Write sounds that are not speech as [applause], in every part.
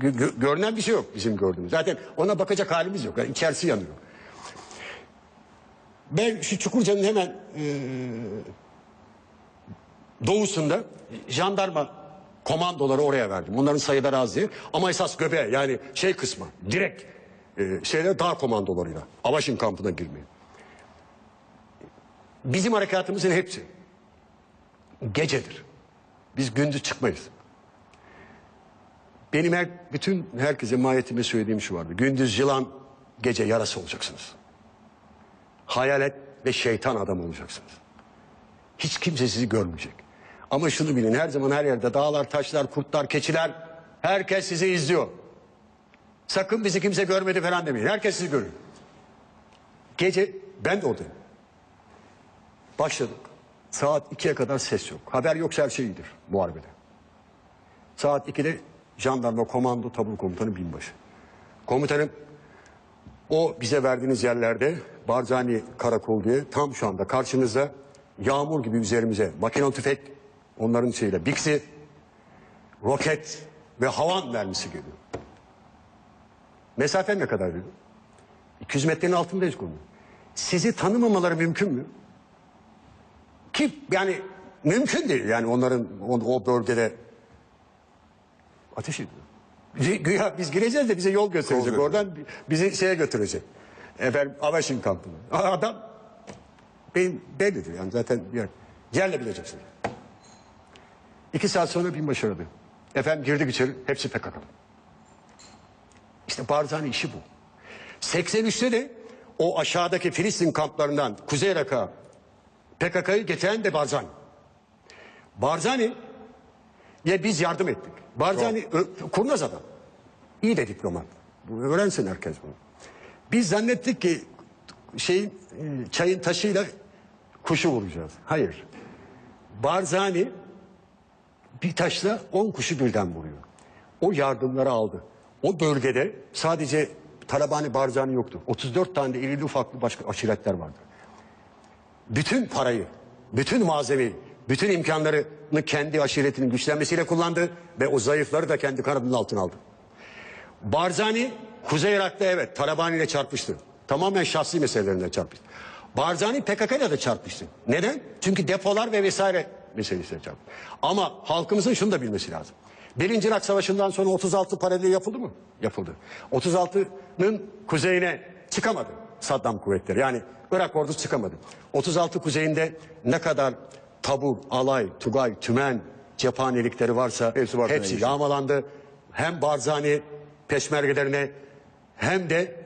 Gö- gö- görünen bir şey yok bizim gördüğümüz. Zaten ona bakacak halimiz yok. Yani içerisi yanıyor. Ben şu Çukurca'nın hemen e, doğusunda jandarma komandoları oraya verdim. Onların sayıları az değil. Ama esas göbeğe yani şey kısmı direkt e, şeyler dağ komandolarıyla Avaşin kampına girmeyi. Bizim harekatımızın hepsi gecedir. Biz gündüz çıkmayız. Benim her, bütün herkese mahiyetime söylediğim şu vardı. Gündüz yılan, gece yarası olacaksınız. Hayalet ve şeytan adam olacaksınız. Hiç kimse sizi görmeyecek. Ama şunu bilin her zaman her yerde dağlar, taşlar, kurtlar, keçiler herkes sizi izliyor. Sakın bizi kimse görmedi falan demeyin. Herkes sizi görüyor. Gece ben de oradayım. Başladık. Saat 2'ye kadar ses yok. Haber yoksa her şey iyidir muharebede. Saat 2'de jandarma komando tabur komutanı binbaşı. Komutanım o bize verdiğiniz yerlerde Barzani Karakol diye tam şu anda karşınızda yağmur gibi üzerimize makinalı tüfek onların şeyle biksi roket ve havan mermisi geliyor. Mesafe ne kadar diyor? 200 metrenin altındayız konu. Sizi tanımamaları mümkün mü? Ki yani mümkün değil yani onların o, o bölgede ateş ediyor. Gü- [laughs] Güya biz gireceğiz de bize yol gösterecek Yol oradan bizi şeye götürecek. Efendim Avaşin kampına. Adam benim bellidir yani zaten yer. Yerle bileceksin. İki saat sonra binbaşı aradı. Efendim girdik içeri hepsi PKK'lı. İşte Barzani işi bu. 83'te de o aşağıdaki Filistin kamplarından Kuzey Irak'a PKK'yı getiren de Barzani. Barzani ya biz yardım ettik. Barzani kurnaz adam. İyi de diplomat. Öğrensin herkes bunu. Biz zannettik ki şeyin çayın taşıyla kuşu vuracağız. Hayır. Barzani bir taşla on kuşu birden vuruyor. O yardımları aldı. O bölgede sadece Talabani Barzani yoktu. 34 tane de irili ufaklı başka aşiretler vardı bütün parayı, bütün malzemeyi, bütün imkanlarını kendi aşiretinin güçlenmesiyle kullandı ve o zayıfları da kendi kanadının altına aldı. Barzani Kuzey Irak'ta evet Talabani ile çarpıştı. Tamamen şahsi meselelerinde çarpıştı. Barzani PKK ile de çarpıştı. Neden? Çünkü depolar ve vesaire meselesiyle çarpıştı. Ama halkımızın şunu da bilmesi lazım. Birinci Irak Savaşı'ndan sonra 36 paraleli yapıldı mı? Yapıldı. 36'nın kuzeyine çıkamadı Saddam kuvvetleri. Yani Irak ordusu çıkamadı. 36 kuzeyinde ne kadar tabur, alay, tugay, tümen, cephanelikleri varsa Hepsi Barzani'ye hepsi yağmalandı. Hem Barzani peşmergelerine hem de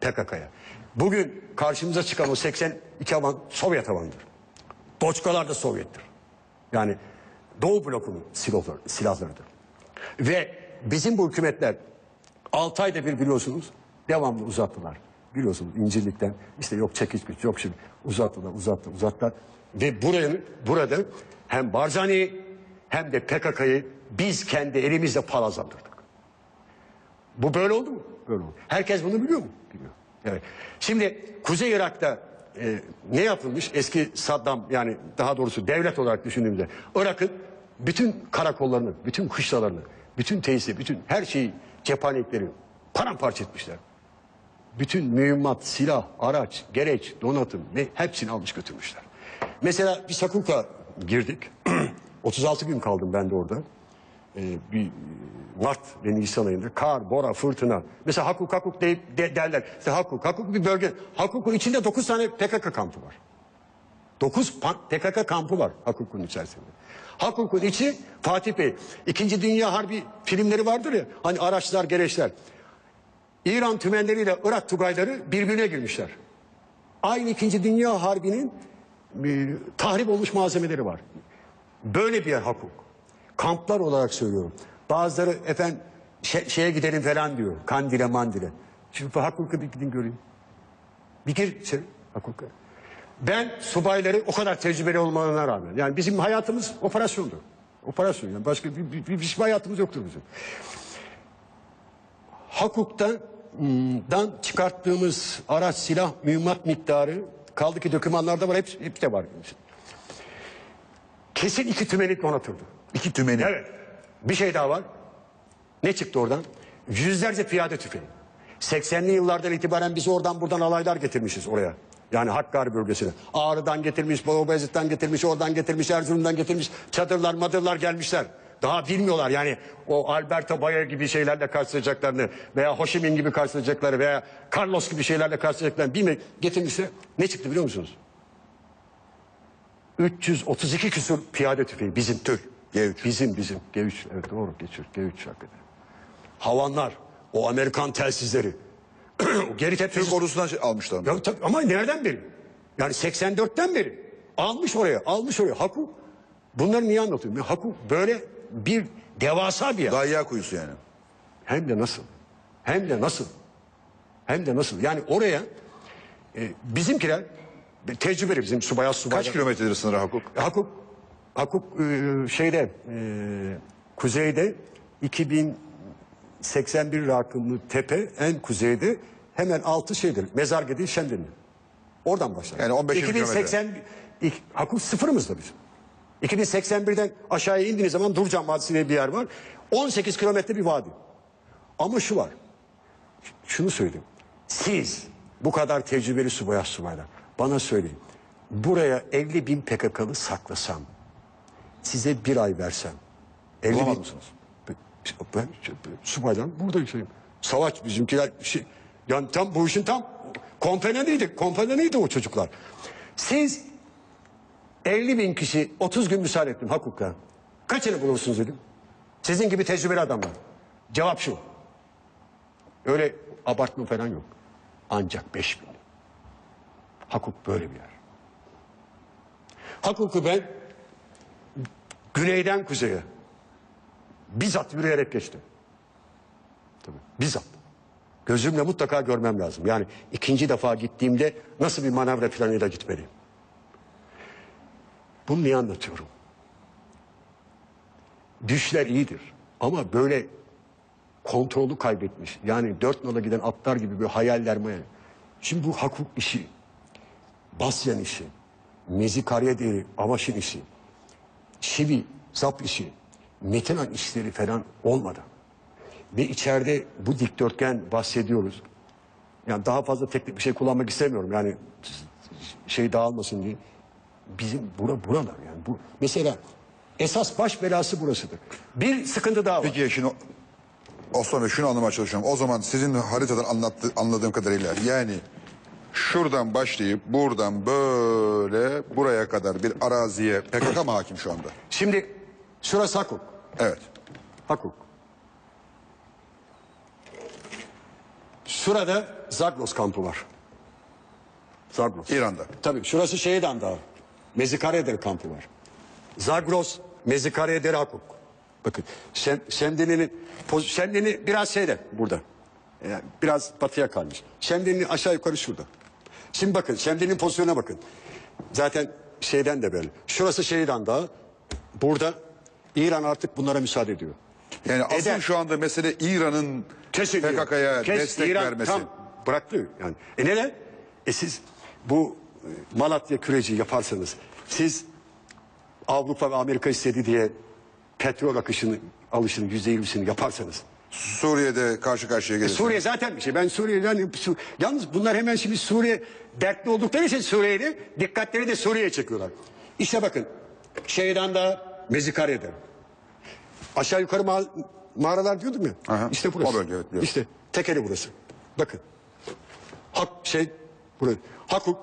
PKK'ya. Bugün karşımıza çıkan o 82 havan Sovyet havanıdır. Doçkalar da Sovyet'tir. Yani Doğu blokunun silahları, silahlarıdır. Ve bizim bu hükümetler 6 ayda bir biliyorsunuz devamlı uzattılar. Biliyorsunuz İncirlik'ten işte yok çekiç güç yok şimdi uzattılar uzattılar uzattılar. Ve buranın, burada hem Barzani'yi hem de PKK'yı biz kendi elimizle palazlandırdık. Bu böyle oldu mu? Böyle oldu. Herkes bunu biliyor mu? Biliyor. Evet. Şimdi Kuzey Irak'ta e, ne yapılmış? Eski Saddam yani daha doğrusu devlet olarak düşündüğümüzde Irak'ın bütün karakollarını, bütün kışlalarını, bütün tesisi, bütün her şeyi cephanelikleri paramparça etmişler. Bütün mühimmat, silah, araç, gereç, donatım ne hepsini almış götürmüşler. Mesela bir Sakuk'a girdik. [clears throat] 36 gün kaldım ben de orada. Ee, bir e, Mart ve Nisan ayında kar, bora, fırtına. Mesela Hakuk Hakuk deyip de, derler. İşte Hakuk, Hakuk bir bölge. Hakuk'un içinde 9 tane PKK kampı var. 9 PKK kampı var Hakuk'un içerisinde. Hakuk'un içi Fatih Bey. İkinci Dünya Harbi filmleri vardır ya. Hani araçlar, gereçler. İran tümenleriyle Irak tugayları birbirine girmişler. Aynı İkinci Dünya Harbi'nin e, tahrip olmuş malzemeleri var. Böyle bir yer Hakuk. Kamplar olarak söylüyorum. Bazıları efendim şe- şeye gidelim falan diyor. Kandil'e mandile. Şimdi Hakuk'a bir gidin göreyim. Bir gir içeri Hakuk'a. Ben subayları o kadar tecrübeli olmalarına rağmen yani bizim hayatımız operasyondu. Operasyon yani başka bir, bir, bir, bir hayatımız yoktur bizim. Hakuk'tan çıkarttığımız araç, silah, mühimmat miktarı kaldı ki dokümanlarda var, hep, hep de var. Kesin iki tümelik donatıldı. İki tümeni. Evet. Bir şey daha var. Ne çıktı oradan? Yüzlerce piyade tüfeği. 80'li yıllardan itibaren biz oradan buradan alaylar getirmişiz oraya. Yani Hakkari bölgesine. Ağrı'dan getirmiş, Beyazıt'tan getirmiş, oradan getirmiş, Erzurum'dan getirmiş. Çadırlar, madırlar gelmişler. Daha bilmiyorlar yani o Alberto Baya gibi şeylerle karşılayacaklarını veya Ho Chi Minh gibi karşılayacakları veya Carlos gibi şeylerle karşılayacaklarını bilmek getirmişler. Ne çıktı biliyor musunuz? 332 küsur piyade tüfeği bizim Türk. G3. Bizim bizim. G3 evet doğru geçiyor. G3 hakikaten. Havanlar, o Amerikan telsizleri. o [clears throat] geri tepkisi. Türk ordusundan şey almışlar. Ya, tabii, ama nereden beri? Yani 84'ten beri. Almış oraya, almış oraya. Haku. Bunları niye anlatıyorum? Ya, Haku böyle bir devasa bir yer. Gayya kuyusu yani. Hem de nasıl? Hem de nasıl? Hem de nasıl? Yani oraya e, bizimkiler tecrübeli bizim subayaz subaylar. Kaç kilometredir sınır hukuk? Hakuk, Hakuk e, şeyde e, kuzeyde 2081 rakımlı tepe en kuzeyde hemen altı şeydir. Mezargedi Şemdinli. Oradan başlar. Yani 15-20 2080 İk- Hakuk sıfırımızda bizim. 2081'den aşağıya indiğiniz zaman Durcan Vadisi diye bir yer var. 18 kilometre bir vadi. Ama şu var. Şunu söyleyeyim. Siz bu kadar tecrübeli subayaz subaylar bana söyleyin. Buraya 50 bin PKK'lı saklasam size bir ay versem 50 Bulamaz bin- mısınız? Ben, subaylar burada yaşayayım. Savaş bizimkiler şey, yani tam bu işin tam kompanyanıydı. Kompanyanıydı o çocuklar. Siz 50 bin kişi 30 gün müsaade ettim hukuka. Kaçını bulursunuz dedim. Sizin gibi tecrübeli adamlar. Cevap şu. Öyle abartma falan yok. Ancak 5 bin. Hakuk böyle bir yer. Hakuku ben güneyden kuzeye bizzat yürüyerek geçtim. Tabii, bizzat. Gözümle mutlaka görmem lazım. Yani ikinci defa gittiğimde nasıl bir manevra planıyla gitmeliyim. Bunu niye anlatıyorum? Düşler iyidir ama böyle kontrolü kaybetmiş. Yani dört nala giden atlar gibi bir hayaller mayal. Şimdi bu hakuk işi, Basyan işi, Mezikariye değeri, Avaş'ın işi, Şivi, Zap işi, Metinan işleri falan olmadan ve içeride bu dikdörtgen bahsediyoruz. Yani daha fazla teknik bir şey kullanmak istemiyorum. Yani şey dağılmasın diye. Bizim bura buralar yani. Bu, mesela esas baş belası burasıdır. Bir sıkıntı daha var. Peki şimdi Osman Bey şunu anlamaya çalışıyorum. O zaman sizin haritadan anlattı, anladığım kadarıyla yani şuradan başlayıp buradan böyle buraya kadar bir araziye PKK mı hakim şu anda? Şimdi şurası Hakuk. Evet. Hakuk. Şurada Zagros kampı var. Zagros. İran'da. Tabii şurası Şehidam Dağı. Mezikaredir kampı var. Zagros, Mezikaredir Hakuk. Bakın Şem, Şemdinli'nin poz- Şemdinli biraz şeyde burada. Yani biraz batıya kalmış. Şemdinli aşağı yukarı şurada. Şimdi bakın Şemdinli'nin pozisyonuna bakın. Zaten şeyden de böyle. Şurası Şehidam Dağı. Burada İran artık bunlara müsaade ediyor. Yani asıl Eder. şu anda mesele İran'ın. PKK'ya destek İran vermesi. Tam bıraktı yani. E neden? E siz bu Malatya küreci yaparsanız siz Avrupa ve Amerika istedi diye petrol akışını alışının yüzde yirmisini yaparsanız. Suriye'de karşı karşıya E, gelirse. Suriye zaten bir şey. Ben Suriye'den Su- yalnız bunlar hemen şimdi Suriye dertli oldukları için Suriye'de dikkatleri de Suriye'ye çekiyorlar. İşte bakın şeyden da Mezikare'de. Aşağı yukarı ma- mağaralar diyordum ya. Aha, İşte burası. o bölge, evet, biliyorum. İşte tekeri burası. Bakın. Hak şey burası. Hakuk.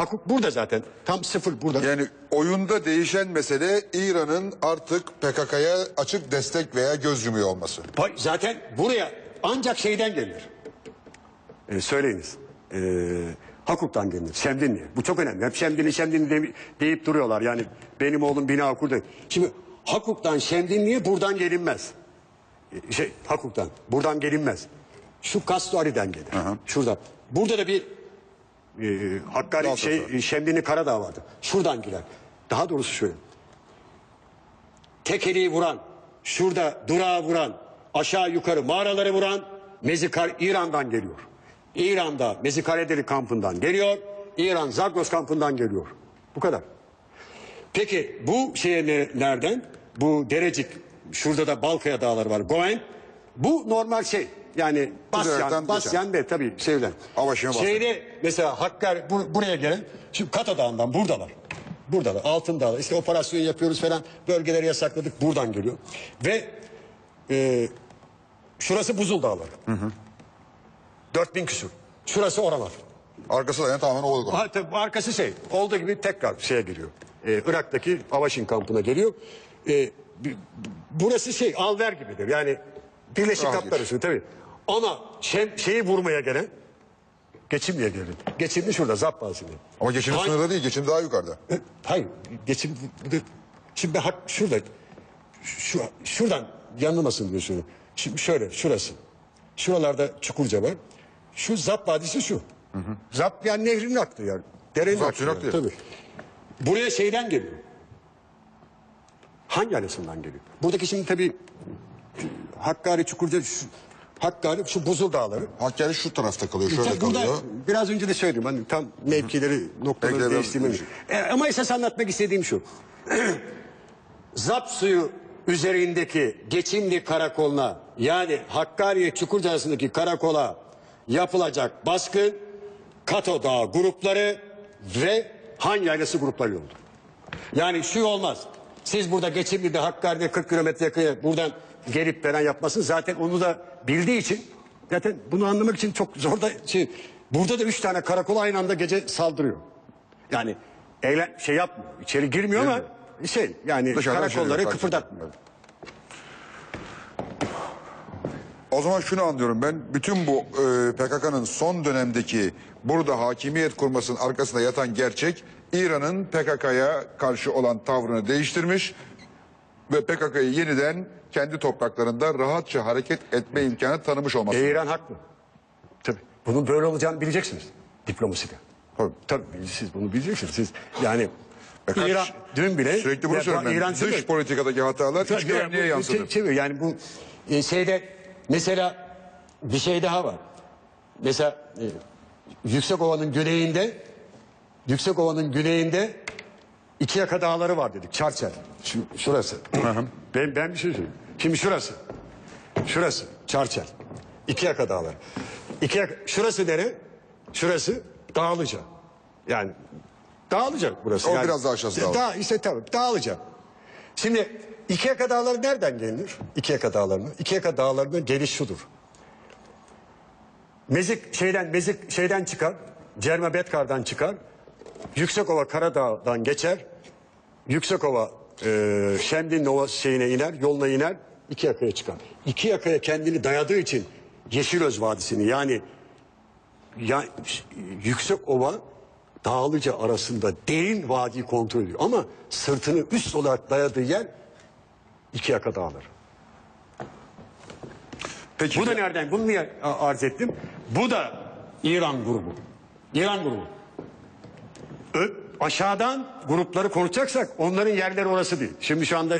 Hakuk burada zaten. Tam sıfır burada. Yani oyunda değişen mesele İran'ın artık PKK'ya açık destek veya göz yumuyor olması. Pa- Zaten buraya ancak şeyden gelir. Ee, söyleyiniz. Ee, Hakuk'tan gelir. Şemdinli. Bu çok önemli. Hep Şemdinli Şemdinli de- deyip duruyorlar. Yani benim oğlum bina değil. Şimdi Hakuk'tan Şemdinli'ye buradan gelinmez. Ee, Şey Hakuk'tan. Buradan gelinmez. Şu Kastuari'den gelir. Şuradan. Burada da bir e, Hakkari şey Şemdinli Karadağ vardı. Şuradan girer. Daha doğrusu şöyle. tekeliği vuran, şurada durağı vuran, aşağı yukarı mağaraları vuran Mezikar İran'dan geliyor. İran'da Mezikaredeli kampından geliyor. İran Zagros kampından geliyor. Bu kadar. Peki bu şeye ne- nereden? Bu Derecik, şurada da Balkaya dağları var. Goen, Bu normal şey. Yani Basyan, Basyan ve tabii sevilen. Avaşı'na Basyan. Şeyde mesela Hakkari bu- buraya gelen, şimdi Kato Dağı'ndan buradalar. Buradalar, Altın Dağ'da. İşte operasyon yapıyoruz falan. Bölgeleri yasakladık, buradan geliyor. Ve e, şurası Buzul Dağları. 4000 küsur. Şurası oralar. Arkası da yani tamamen Oğuz Ha, tabii arkası şey olduğu gibi tekrar şeye geliyor. Ee, Irak'taki Avaşin kampına geliyor. Ee, b- burası şey alver gibidir. Yani Birleşik Rahat Kaplar Üssü tabii. Ama şey, şeyi vurmaya gelen geçimliye gelin. Geçimli şurada Zappazini. Ama geçim Hangi- sınırda değil, geçim daha yukarıda. E, Hayır geçim şimdi hak şurada şu şuradan yanılmasın diyor şunu. Şimdi şöyle şurası. Şuralarda Çukurca var. Şu Zap Vadisi şu. Zap yani nehrin aktığı yani. Derenin Zap suyun yani. Tabii. Buraya şeyden geliyor. Hangi arasından geliyor? Buradaki şimdi tabii Hakkari, Çukurca, şu, Hakkari, şu Buzul Dağları. Hakkari şu tarafta kalıyor, şöyle Tabii burada kalıyor. biraz önce de söyledim. Hani tam mevkileri, noktaları Mevkileri değiştirmemi. biraz E, ama esas anlatmak istediğim şu. [clears throat] Zap suyu üzerindeki Geçimli karakoluna yani Hakkari Çukurca arasındaki karakola yapılacak baskın Kato Dağı grupları ve Han Yaylası grupları oldu. Yani şu olmaz. Siz burada Geçimli'de Hakkari'de 40 kilometre yakın buradan gelip veren yapmasın. Zaten onu da bildiği için zaten bunu anlamak için çok zor da şey, burada da üç tane karakol aynı anda gece saldırıyor. Yani eğlen, şey yapmıyor. içeri girmiyor ama şey yani Dışarıdan şey karakolları yapıyor, kıpırdatmıyor. O zaman şunu anlıyorum ben. Bütün bu e, PKK'nın son dönemdeki burada hakimiyet kurmasının arkasında yatan gerçek İran'ın PKK'ya karşı olan tavrını değiştirmiş ve PKK'yı yeniden kendi topraklarında rahatça hareket etme imkanı tanımış olması. E, İran haklı. Tabii. Bunun böyle olacağını bileceksiniz. Diplomaside. Tabii. Tabii siz bunu bileceksiniz. Siz yani Ve kaç- İran dün bile Sürekli bunu söylüyorum. İran Dış söylüyor. politikadaki hatalar iç Tabii, güvenliğe bu yansıdı. şey- şey- yani bu e, şeyde mesela bir şey daha var. Mesela e, Yüksekova'nın güneyinde Yüksekova'nın güneyinde iki yaka dağları var dedik. Çarçel. Şu, şurası. ben, ben bir şey söyleyeyim. Şimdi şurası. Şurası. Çarçel. İki yaka dağları. İki yaka, şurası nere? Şurası Dağlıca. Yani Dağlıca burası. O yani, biraz daha aşağısı Dağlıca. Dağ, işte tabii Dağlıca. Şimdi iki yaka dağları nereden gelinir? İki yaka dağlarına. İki yaka dağlarının geliş şudur. Mezik şeyden Mezik şeyden çıkar. Cerme Betkar'dan çıkar. Yüksekova Karadağ'dan geçer. Yüksekova e, Şemdin Nova şeyine iner, yoluna iner. İki yakaya çıkar. İki yakaya kendini dayadığı için Yeşilöz Vadisi'ni yani ya, Yüksekova Dağlıca arasında derin vadiyi kontrol ediyor. Ama sırtını üst olarak dayadığı yer iki yaka dağları. Peki Bu da nereden? Bunu niye arz ettim? Bu da İran grubu. İran grubu. Ö- aşağıdan grupları konuşacaksak onların yerleri orası değil. Şimdi şu anda